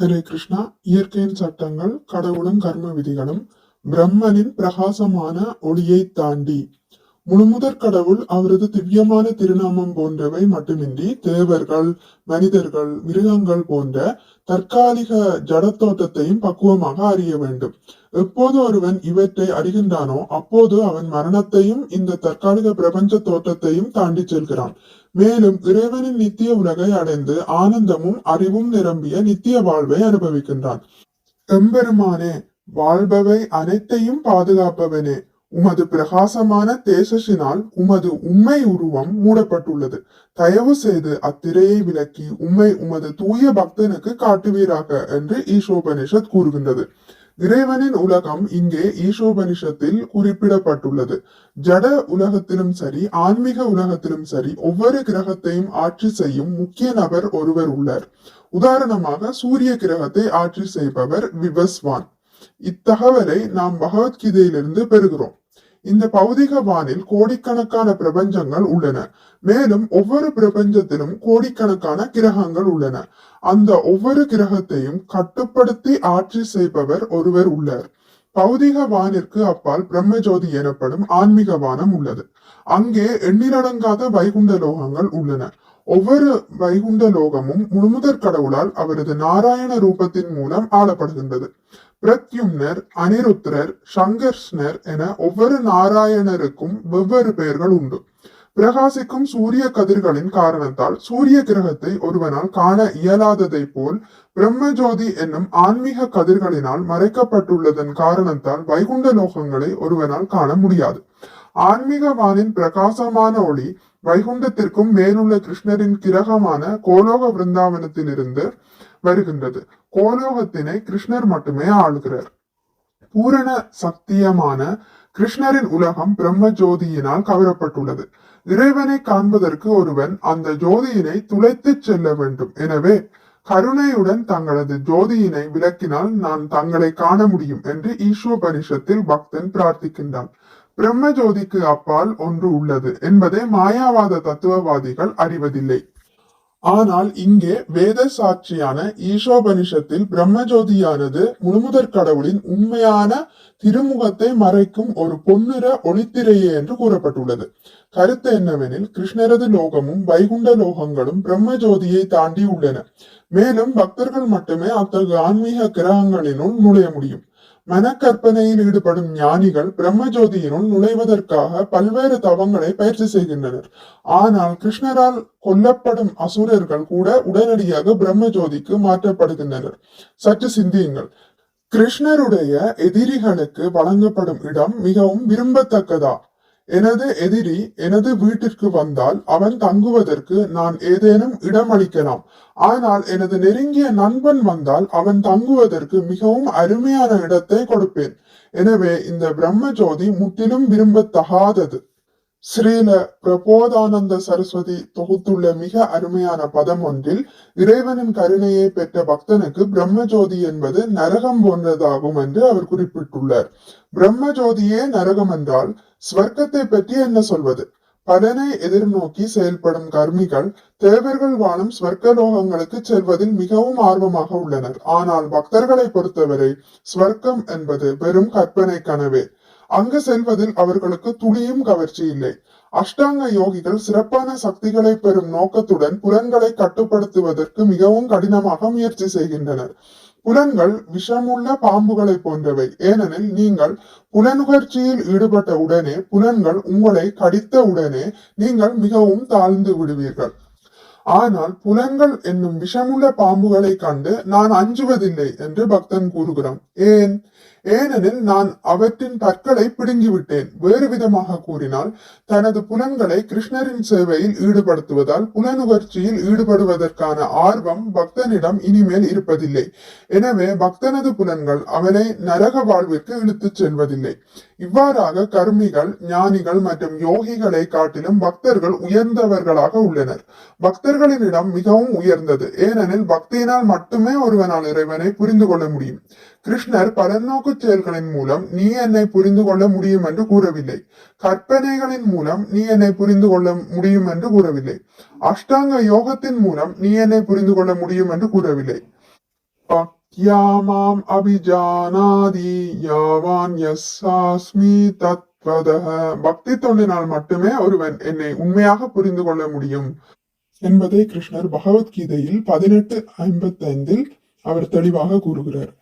ஹரே கிருஷ்ணா. இயற்கையின் சட்டங்கள் கடவுளும் கர்ம விதிகளும் பிரம்மனின் பிரகாசமான ஒளியை தாண்டி. முழுமுதற் கடவுள் அவரது திவ்யமான திருநாமம் போன்றவை மட்டுமின்றி தேவர்கள் மனிதர்கள் மிருகங்கள் போன்ற தற்காலிக ஜடத்தோட்டத்தையும் பக்குவமாக அறிய வேண்டும். எப்போது ஒருவன் இவற்றை அறிகின்றானோ அப்போது அவன் மரணத்தையும் இந்த தற்காலிக பிரபஞ்ச தோற்றத்தையும் தாண்டி செல்கிறான். மேலும் இறைவனின் நித்திய உலகை அடைந்து ஆனந்தமும் அறிவும் நிரம்பிய நித்திய வாழ்வை அனுபவிக்கின்றான். எம்பெருமானே வாழ்பவை அனைத்தையும் பாதுகாப்பவனே. உமது பிரகாசமான தேசசினால் உமது உண்மை உருவம் மூடப்பட்டுள்ளது. தயவு செய்து அத்திரையை விலக்கி உம்மை உமது தூய பக்தனுக்கு காட்டுவீராக என்று ஈசோபனிஷத் கூறுகின்றது. இறைவனின் உலகம் இங்கே ஈசோபனிஷத்தில் குறிப்பிடப்பட்டுள்ளது. ஜட உலகத்திலும் சரி ஆன்மீக உலகத்திலும் சரி ஒவ்வொரு கிரகத்தையும் ஆட்சி செய்யும் முக்கிய நபர் ஒருவர் உள்ளார். உதாரணமாக சூரிய கிரகத்தை ஆட்சி செய்பவர் விவஸ்வான். இத்தகவலை நாம் பகவத்கீதையிலிருந்து பெறுகிறோம். இந்த பௌதிக வானில் கோடிக்கணக்கான பிரபஞ்சங்கள் உள்ளன. மேலும் ஒவ்வொரு பிரபஞ்சத்திலும் கோடிக்கணக்கான கிரகங்கள் உள்ளன. அந்த ஒவ்வொரு கிரகத்தையும் கட்டுப்படுத்தி ஆட்சி செய்பவர் ஒருவர் உள்ளார். பௌதிக வானிற்கு அப்பால் பிரம்மஜோதி எனப்படும் ஆன்மீக வானம் உள்ளது. அங்கே எண்ணிலடங்காத வைகுண்ட லோகங்கள் உள்ளன. ஒவ்வொரு வைகுண்ட லோகமும் முழுமுதற் கடவுளால் அவரது நாராயண ரூபத்தின் மூலம் ஆளப்படுகின்றது. பிரத்யும்னர் அனிருத்ரர் சங்கர்ஷ்ணர் என ஒவ்வொரு நாராயணருக்கும் வெவ்வேறு பெயர்கள் உண்டு. பிரகாசிக்கும் சூரிய கதிர்களின் காரணத்தால் சூரிய கிரகத்தை ஒருவனால் காண இயலாததை போல் பிரம்மஜோதி என்னும் ஆன்மீக கதிர்களினால் மறைக்கப்பட்டுள்ளதன் காரணத்தால் வைகுண்ட லோகங்களை ஒருவனால் காண முடியாது. ஆன்மீகவானின் பிரகாசமான ஒளி வைகுண்டத்திற்கும் மேலுள்ள கிருஷ்ணரின் கிரகமான கோலோக விருந்தாவனத்திலிருந்து வருகின்றது. கோலோகத்தினை கிருஷ்ணர் மட்டுமே ஆளுகிறார். பூரண சத்தியமான கிருஷ்ணரின் உலகம் பிரம்ம ஜோதியினால் கவரப்பட்டுள்ளது. இறைவனை காண்பதற்கு ஒருவன் அந்த ஜோதியினை துளைத்து செல்ல வேண்டும். எனவே கருணையுடன் தங்களது ஜோதியினை விளக்கினால் நான் தங்களை காண முடியும் என்று ஈஸ்வபனிஷத்தில் பக்தன் பிரார்த்திக்கின்றான். பிரம்ம ஜோதிக்கு அப்பால் ஒன்று உள்ளது என்பதை மாயாவாத தத்துவவாதிகள் அறிவதில்லை. ஆனால் இங்கே வேத சாட்சியான ஈஷோபனிஷத்தில் பிரம்மஜோதியானது முழுமுதற் கடவுளின் உண்மையான திருமுகத்தை மறைக்கும் ஒரு பொன்னிற ஒளித்திரையே என்று கூறப்பட்டுள்ளது. கருத்து என்னவெனில் கிருஷ்ணரது லோகமும் வைகுண்ட லோகங்களும் பிரம்மஜோதியை தாண்டி உள்ளன. மேலும் பக்தர்கள் மட்டுமே அத்தகைய ஆன்மீக கிரகங்களினுள் நுழைய முடியும். மனக்கற்பனையில் ஈடுபடும் ஞானிகள் பிரம்மஜோதியினுள் நுழைவதற்காக பல்வேறு தவங்களை பயிற்சி செய்கின்றனர். ஆனால் கிருஷ்ணரால் கொல்லப்படும் அசுரர்கள் கூட உடனடியாக பிரம்மஜோதிக்கு மாற்றப்படுகின்றனர். சற்று சிந்தியுங்கள். கிருஷ்ணருடைய எதிரிகளுக்கு வழங்கப்படும் இடம் மிகவும் விரும்பத்தக்கதா? எனது எதிரி எனது வீட்டிற்கு வந்தால் அவன் தங்குவதற்கு நான் ஏதேனும் இடம் அளிக்கலாம். ஆனால் எனது நெருங்கிய நண்பன் வந்தால் அவன் தங்குவதற்கு மிகவும் அருமையான இடத்தை கொடுப்பேன். எனவே இந்த பிரம்ம ஜோதி முற்றிலும் விரும்பத்தகாதது. ஸ்ரீல பிரபோதானந்த சரஸ்வதி தொகுத்துள்ள மிக அருமையான பதம் ஒன்றில் இறைவனின் கருணையை பெற்ற பக்தனுக்கு பிரம்மஜோதி என்பது நரகம் போன்றதாகும் என்று அவர் குறிப்பிட்டுள்ளார். பிரம்மஜோதியே நரகம் என்றால் ஸ்வர்க்கத்தை பற்றி என்ன சொல்வது? பலனை எதிர்நோக்கி செயல்படும் கர்மிகள் தேவர்கள் வாழும் ஸ்வர்க்கலோகங்களுக்கு செல்வதில் மிகவும் ஆர்வமாக உள்ளனர். ஆனால் பக்தர்களை பொறுத்தவரை ஸ்வர்க்கம் என்பது வெறும் கற்பனை கனவே. அங்கு செல்வதில் அவர்களுக்கு துளியும் கவர்ச்சி இல்லை. அஷ்டாங்க யோகிகள் சிறப்பான சக்திகளை பெறும் நோக்கத்துடன் புலன்களை கட்டுப்படுத்துவதற்கு மிகவும் கடினமாக முயற்சி செய்கின்றனர். புலன்கள் விஷமுள்ள பாம்புகளை போன்றவை. ஏனெனில் நீங்கள் புலனுகர்ச்சியில் ஈடுபட்ட உடனே புலன்கள் உங்களை கடித்த உடனே நீங்கள் மிகவும் தாழ்ந்து விடுவீர்கள். ஆனால் புலன்கள் என்னும் விஷமுள்ள பாம்புகளை கண்டு நான் அஞ்சுவதில்லை என்று பக்தன் கூறுகிறான். ஏன்? ஏனெனில் நான் அவற்றின் பற்களை பிடுங்கிவிட்டேன். வேறு விதமாக கூறினால் தனது புலன்களை கிருஷ்ணரின் சேவையில் ஈடுபடுத்துவதால் புலனுகர்ச்சியில் ஈடுபடுவதற்கான ஆர்வம் பக்தனிடம் இனிமேல் இருப்பதில்லை. எனவே பக்தனது புலன்கள் அவனை நரக வாழ்விற்கு இழுத்துச் செல்வதில்லை. இவ்வாறாக கர்மிகள் ஞானிகள் மற்றும் யோகிகளை காட்டிலும் பக்தர்கள் உயர்ந்தவர்களாக உள்ளனர். பக்தர்கள் பக்தர்களினிடம் மிகவும் உயர்ந்தது. ஏனெனில் பக்தியினால் மட்டுமே ஒருவனால் இறைவனை புரிந்து கொள்ள முடியும். கிருஷ்ணர் பலநோக்கு செயல்களின் மூலம் நீ என்னை புரிந்து கொள்ள முடியும் என்று கூறவில்லை. கற்பனைகளின் மூலம் நீ என்னை புரிந்து கொள்ள முடியும் என்று கூறவில்லை. அஷ்டாங்க யோகத்தின் மூலம் நீ என்னை புரிந்து கொள்ள முடியும் என்று கூறவில்லை. பக்தியா அபிஜானாதி யாவான் யஸ்ஸாஸ்மி தத்வதः பக்தி தொண்டினால் மட்டுமே ஒருவன் என்னை உண்மையாக புரிந்து கொள்ள முடியும். என்பதை கிருஷ்ணர் பகவத்கீதையில் பதினெட்டு ஐம்பத்தைந்தில் அவர் தெளிவாக கூறுகிறார்.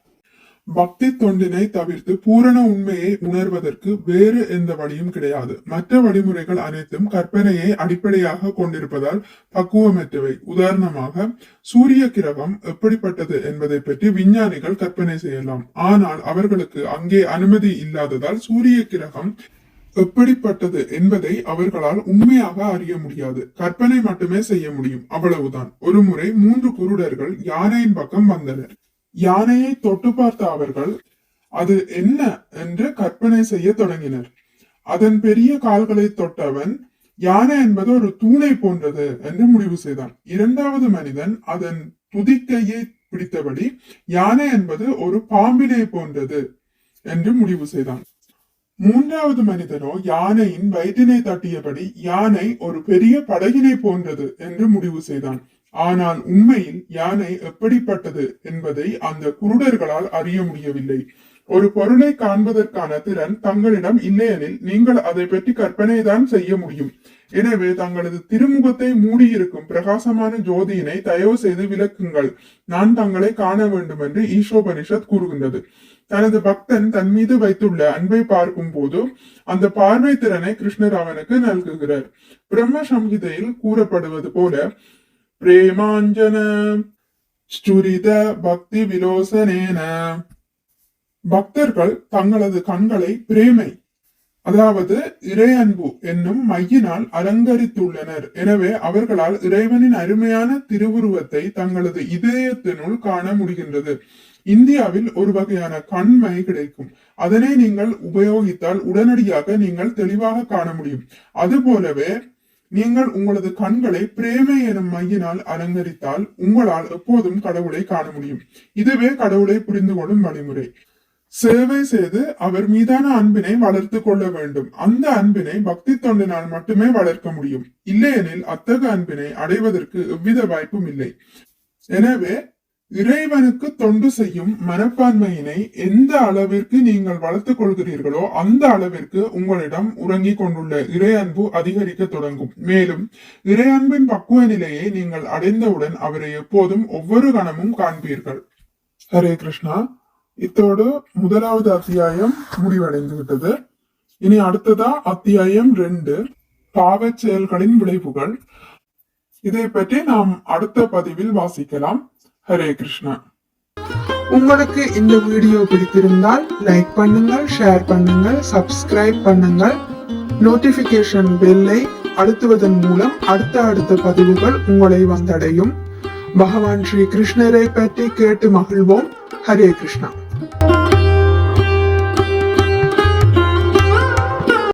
பக்தி தொண்டினை தவிர்த்து பூரண உண்மையை உணர்வதற்கு வேறு எந்த வழியும் கிடையாது. மற்ற வழிமுறைகள் அனைத்தும் கற்பனையை அடிப்படையாக கொண்டிருப்பதால் பக்குவமற்றவை. உதாரணமாக சூரிய கிரகம் எப்படிப்பட்டது என்பதை பற்றி விஞ்ஞானிகள் கற்பனை செய்யலாம். ஆனால் அவர்களுக்கு அங்கே அனுமதி இல்லாததால் சூரிய கிரகம் எப்படிப்பட்டது என்பதை அவர்களால் உண்மையாக அறிய முடியாது. கற்பனை மட்டுமே செய்ய முடியும். அவ்வளவுதான். ஒருமுறை மூன்று குருடர்கள் யானையின் பக்கம் வந்தனர். யானையை தொட்டு பார்த்த அவர்கள் அது என்ன? என்று கற்பனை செய்ய தொடங்கினர். அதன் பெரிய கால்களை தொட்டவன் யானை என்பது ஒரு தூணை போன்றது என்று முடிவு செய்தான். இரண்டாவது மனிதன் அதன் துதிக்கையை பிடித்தபடி யானை என்பது ஒரு பாம்பினை போன்றது என்று முடிவு செய்தான். மூன்றாவது மனிதனோ யானையின் வயிற்றினை தட்டியபடி யானை ஒரு பெரிய படகினை போன்றது என்று முடிவு செய்தான். ஆனால் உண்மையில் யானை எப்படிப்பட்டது என்பதை அந்த குருடர்களால் அறிய முடியவில்லை. ஒரு பொருளை காண்பதற்கான திறன் தங்களிடம் இல்லையெனில் நீங்கள் அதை பற்றி கற்பனை தான் செய்ய முடியும். எனவே தங்களது திருமுகத்தை மூடியிருக்கும் பிரகாசமான ஜோதியினை தயவு செய்து விளக்குங்கள். நான் தங்களை காண வேண்டும் என்று ஈஷோபனிஷத் கூறுகின்றது. தனது பக்தன் தன் மீது வைத்துள்ள அன்பை பார்க்கும் போது அந்த பார்வை திறனை கிருஷ்ணர் அவனுக்கு நல்குகிறார். பிரம்ம சம்ஹிதையில் கூறப்படுவது போல பிரேமாஞ்சன ஸ்டுரித பக்தி விலோசனேன. பக்தர்கள் தங்களது கண்களை பிரேமை அதாவது இறை அன்பு என்னும் மையினால் அலங்கரித்துள்ளனர். எனவே அவர்களால் இறைவனின் அருமையான திருவுருவத்தை தங்களது இதயத்தினுள் காண முடிகின்றது. இந்தியாவில் ஒரு வகையான கண்மை கிடைக்கும். அதனை நீங்கள் உபயோகித்தால் உடனடியாக நீங்கள் தெளிவாக காண முடியும். அதுபோலவே நீங்கள் உங்களது கண்களை பிரேமை எனும் மையினால் அலங்கரித்தால் உங்களால் எப்போதும் கடவுளை காண முடியும். இதுவே கடவுளை புரிந்து கொள்ளும் வழிமுறை. சேவை செய்து அவர் மீதான அன்பினை வளர்த்து கொள்ள வேண்டும். அந்த அன்பினை பக்தி தொண்டினால் மட்டுமே வளர்க்க முடியும். இல்லையெனில் அத்தகு அன்பினை அடைவதற்கு எவ்வித வாய்ப்பும் இல்லை. எனவே இறைவனுக்கு தொண்டு செய்யும் மனப்பான்மையினை எந்த அளவிற்கு நீங்கள் வளர்த்துக் கொள்கிறீர்களோ அந்த அளவிற்கு உங்களிடம் உறங்கிக் கொண்டுள்ள இறை அன்பு அதிகரிக்க தொடங்கும். மேலும் இறை அன்பின் பக்குவ நிலையை நீங்கள் அடைந்தவுடன் அவரை எப்போதும் ஒவ்வொரு கணமும் காண்பீர்கள். ஹரே கிருஷ்ணா. இத்தோடு முதலாவது அத்தியாயம் முடிவடைந்து விட்டது இனி அடுத்ததா அத்தியாயம் ரெண்டு பாவ செயல்களின் விளைவுகள். இதை பற்றி நாம் அடுத்த பதிவில் வாசிக்கலாம். ஹரே கிருஷ்ணா. உங்களுக்கு இந்த வீடியோ பிடித்திருந்தால் லைக் பண்ணுங்கள் ஷேர் பண்ணுங்கள் சப்ஸ்கிரைப் பண்ணுங்கள். நோட்டிபிகேஷன் பெல்லை அழுத்துவதன் மூலம் அடுத்த அடுத்த பதிவுகள் உங்களை வந்தடையும். பகவான் ஸ்ரீ கிருஷ்ணரை பற்றி கேட்டு மகிழ்வோம். ஹரே கிருஷ்ணா.